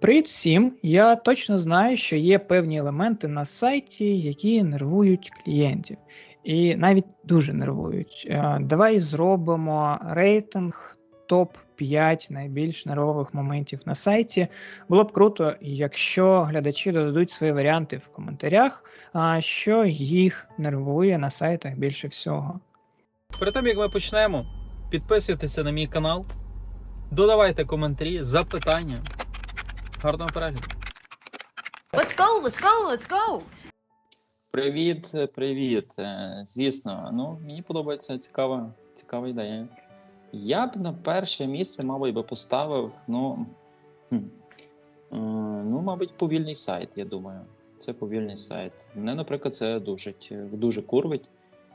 Привіт всім! Я точно знаю, що є певні елементи на сайті, які нервують клієнтів, і навіть дуже нервують. Давай зробимо рейтинг топ-5 найбільш нервових моментів на сайті. Було б круто, якщо глядачі додадуть свої варіанти в коментарях, що їх нервує на сайтах більше всього. Перед тим як ми почнемо, підписуйтеся на мій канал, додавайте коментарі, запитання. Гарного перегляду. Let's go, let's go, let's go. Привіт, привіт. Е, Звісно, ну мені подобається цікава, цікава ідея. Я б на перше місце, мабуть, би поставив, ну, е, ну, мабуть, повільний сайт, я думаю. Це повільний сайт. Мене, наприклад, це дуже, дуже курвить.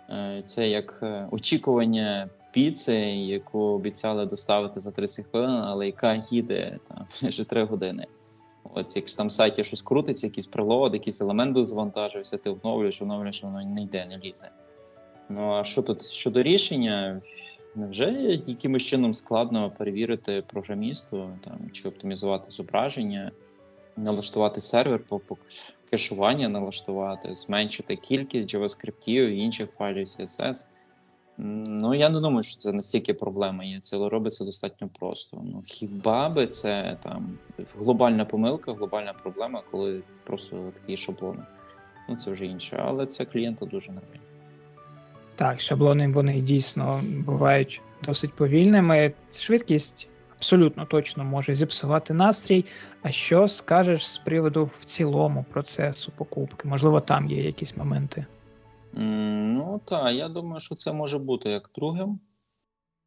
Е, Це як очікування піци, яку обіцяли доставити за 30 хвилин, але яка їде там вже 3 години. От якщо там сайті щось крутиться, якийсь прилад, якийсь елемент буде завантажився, ти обновлюєш, обновлюєш, воно не йде, не лізе. Ну а що тут щодо рішення? Невже якимось чином складно перевірити програмісту там, чи оптимізувати зображення, налаштувати сервер по, кешування, налаштувати, зменшити кількість JavaScript інших файлів CSS? Ну, я не думаю, що це настільки проблема є. Це робиться достатньо просто. Ну, хіба би це там глобальна помилка, глобальна проблема, коли просто такі шаблони. Ну, це вже інше, але це клієнта дуже нервує. Так, шаблони вони дійсно бувають досить повільними. Швидкість абсолютно точно може зіпсувати настрій. А що скажеш з приводу в цілому процесу покупки? Можливо, там є якісь моменти. Ну так, я думаю, що це може бути як другим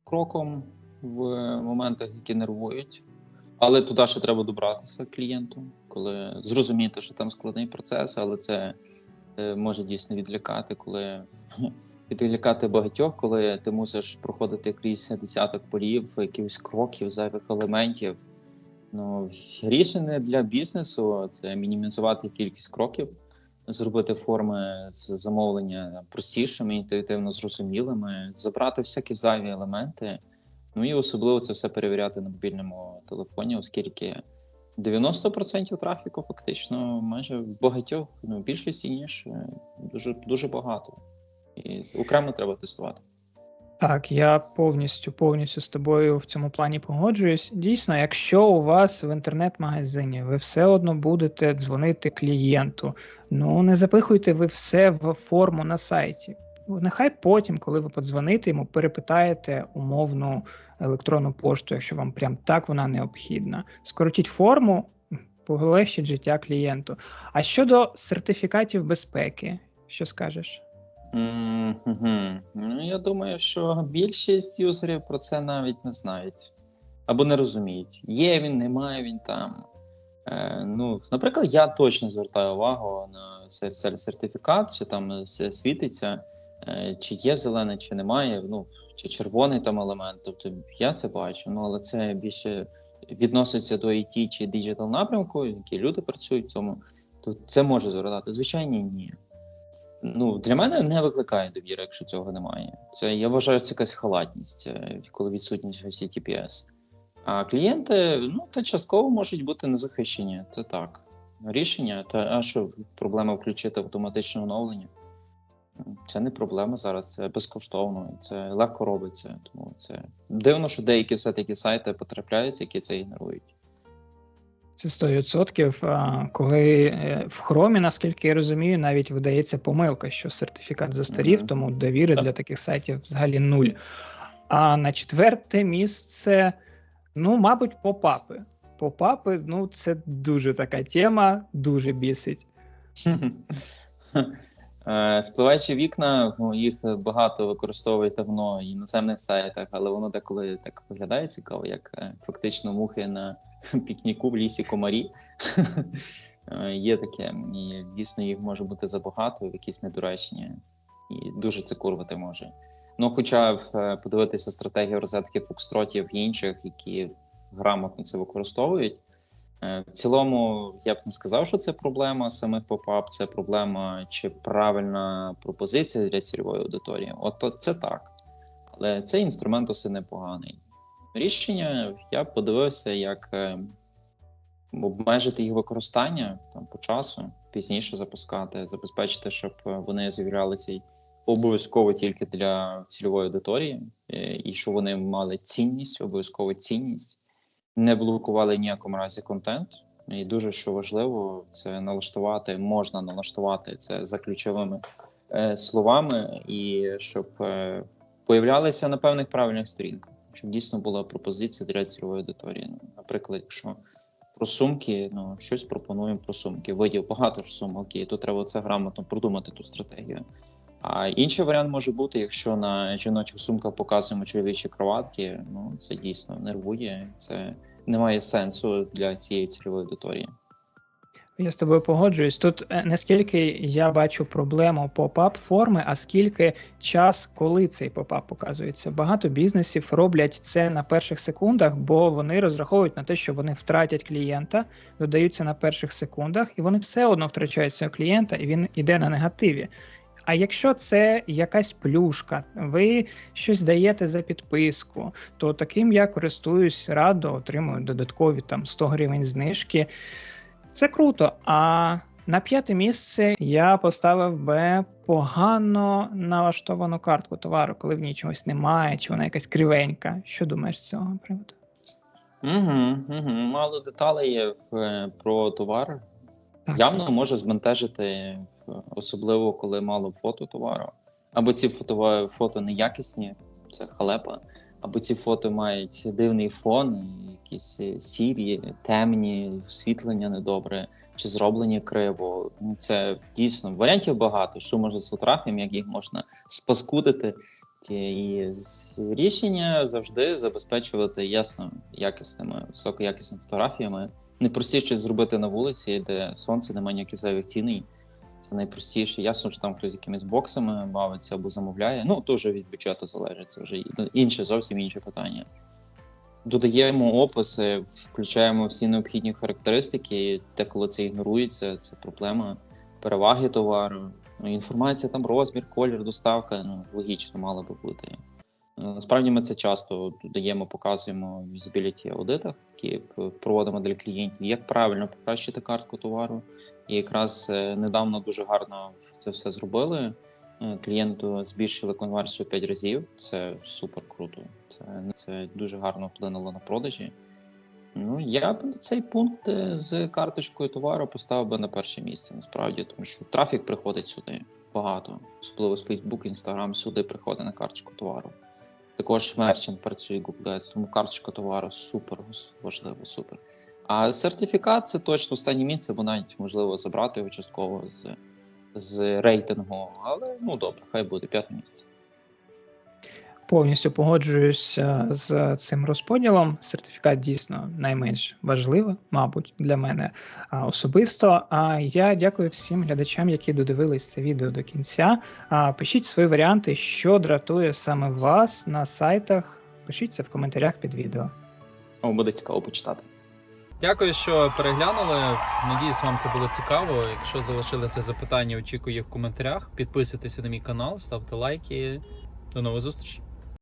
кроком в моментах, які нервують. Але туди ще треба добратися клієнту, коли зрозуміти, що там складний процес, але це е, може дійсно відлякати, коли відлякати багатьох, коли ти мусиш проходити крізь десяток полів, якихось кроків, зайвих елементів. Ну, рішення для бізнесу це мінімізувати кількість кроків, зробити форми замовлення простішими, інтуїтивно зрозумілими, забрати всякі зайві елементи. Ну і особливо це все перевіряти на мобільному телефоні, оскільки 90% трафіку фактично майже в багатьох, ну, більшості ніж е, дуже, дуже багато. І окремо треба тестувати. Так, я повністю повністю з тобою в цьому плані погоджуюсь. Дійсно, якщо у вас в інтернет-магазині ви все одно будете дзвонити клієнту, ну не запихуйте ви все в форму на сайті. Нехай потім, коли ви подзвоните йому, перепитаєте умовну електронну пошту, якщо вам прям так вона необхідна. Скоротіть форму, полегшіть життя клієнту. А щодо сертифікатів безпеки, що скажеш? Мгм. Ну, я думаю, що більшість юзерів про це навіть не знають або не розуміють. Є він, немає він там. Е, ну, наприклад, я точно звертаю увагу на сер- сер- сертифікат, чи там світиться, е, чи є зелений, чи немає, ну, чи червоний там елемент. Тобто я це бачу, ну, але це більше відноситься до IT чи digital напрямку, які люди працюють в цьому. То це може звертати. Звичайно, ні. Ну, для мене не викликає довіри, якщо цього немає. Це я вважаю, це якась халатність, е, коли відсутність HTTPS. А клієнти, ну, та частково можуть бути незахищені. Це так. Рішення, та а що проблема включити автоматичне оновлення? Це не проблема зараз, це безкоштовно, це легко робиться. Тому це дивно, що деякі все-таки сайти потрапляються, які це ігнорують. Це 100%. Коли е, в хромі, наскільки я розумію, навіть видається помилка, що сертифікат застарів, Мгм. тому довіри для таких сайтів взагалі нуль. А на четверте місце, ну, мабуть, попапи. Попапи, ну, це дуже така тема, дуже бісить. Е, Спливаючі вікна, ну, їх багато використовують давно і на іноземних сайтах, але воно деколи так виглядає цікаво, як е, фактично мухи на пікніку в лісі комарі. Е, Є таке, і дійсно їх може бути забагато, якісь недоречні, і дуже це курвати може. Ну, хоча е, подивитися стратегію розетки фокстротів і інших, які грамотно це використовують. Е, В цілому я б не сказав, що це проблема самих попап, це проблема чи правильна пропозиція для цільової аудиторії. От це так. Але цей інструмент досить непоганий. Рішення я подивився як е, обмежити їх використання там по часу, пізніше запускати, забезпечити, щоб е, вони з'являлися обов'язково тільки для цільової аудиторії, е, і щоб вони мали цінність, обов'язково цінність, не блокували ніякому разі контент. І дуже що важливо, це налаштувати, можна налаштувати це за ключовими е, словами, і щоб е, появлялися на певних правильних сторінках, щоб дійсно була пропозиція для цільової аудиторії. Ну, Наприклад, якщо про сумки, ну щось пропонуємо про сумки. Видів багато ж сумок, і тут треба це грамотно продумати ту стратегію. А інший варіант може бути, якщо на жіночих сумках показуємо чоловічі кроватки, ну це дійсно нервує, це не має сенсу для цієї цільової аудиторії. Я з тобою погоджуюсь. Тут е, не скільки я бачу проблему поп-ап форми, а скільки час, коли цей поп-ап показується. Багато бізнесів роблять це на перших секундах, бо вони розраховують на те, що вони втратять клієнта, додаються на перших секундах, і вони все одно втрачають цього клієнта, і він іде на негативі. А якщо це якась плюшка, ви щось даєте за підписку, то таким я користуюсь радо, отримую додаткові там 100 гривень знижки. Це круто. А на п'яте місце я поставив би погано налаштовану картку товару, коли в ній чогось немає, чи вона якась кривенька. Що думаєш з цього приводу? Угу, угу. Мало деталей є е, про товар. Так. Явно може збентежити, е, особливо коли мало фото товару. Або ці фото, фото неякісні, це халепа, або ці фото мають дивний фон, якісь е, сірі, темні, освітлення недобре, чи зроблені криво. Ну, Це дійсно варіантів багато, що можна з фотографіями, як їх можна спаскудити. І рішення завжди забезпечувати ясно якісними, високоякісними фотографіями. Найпростіше зробити на вулиці, де сонце немає ніяких зайвих тіней. Це найпростіше. Ясно, що там хтось якимись боксами бавиться або замовляє. Ну, вже від бюджету залежить. Це вже інше, зовсім інше питання. Додаємо описи, включаємо всі необхідні характеристики. Те, коли це ігнорується, це проблема. Переваги товару. Ну, Інформація там розмір, колір, доставка. Ну, логічно, мала би бути. Е, Насправді ми це часто додаємо, показуємо в юзабіліті аудитах, які проводимо для клієнтів, як правильно покращити картку товару. І якраз е, недавно дуже гарно це все зробили. Е, Клієнту збільшили конверсію 5 разів. Це супер круто. Це, це дуже гарно вплинуло на продажі. Ну, я б цей пункт е, з карточкою товару поставив би на перше місце, насправді, тому що трафік приходить сюди багато, особливо з Facebook, Instagram, сюди приходить на карточку товару. Також мерчант працює Google Ads, тому карточка товару супер важливо, супер. А сертифікат це точно останнє місце, бо навіть можливо забрати його частково з, з рейтингу. Але ну добре, хай буде п'яте місце. Повністю погоджуюся з цим розподілом. Сертифікат дійсно найменш важливий, мабуть, для мене особисто. А я дякую всім глядачам, які додивились це відео до кінця. Пишіть свої варіанти, що дратує саме вас на сайтах. Пишіть це в коментарях під відео. О, буде цікаво почитати. Дякую, що переглянули. Надіюсь, вам це було цікаво. Якщо залишилися запитання, очікую їх в коментарях. Підписуйтесь на мій канал, ставте лайки. До нових зустрічей.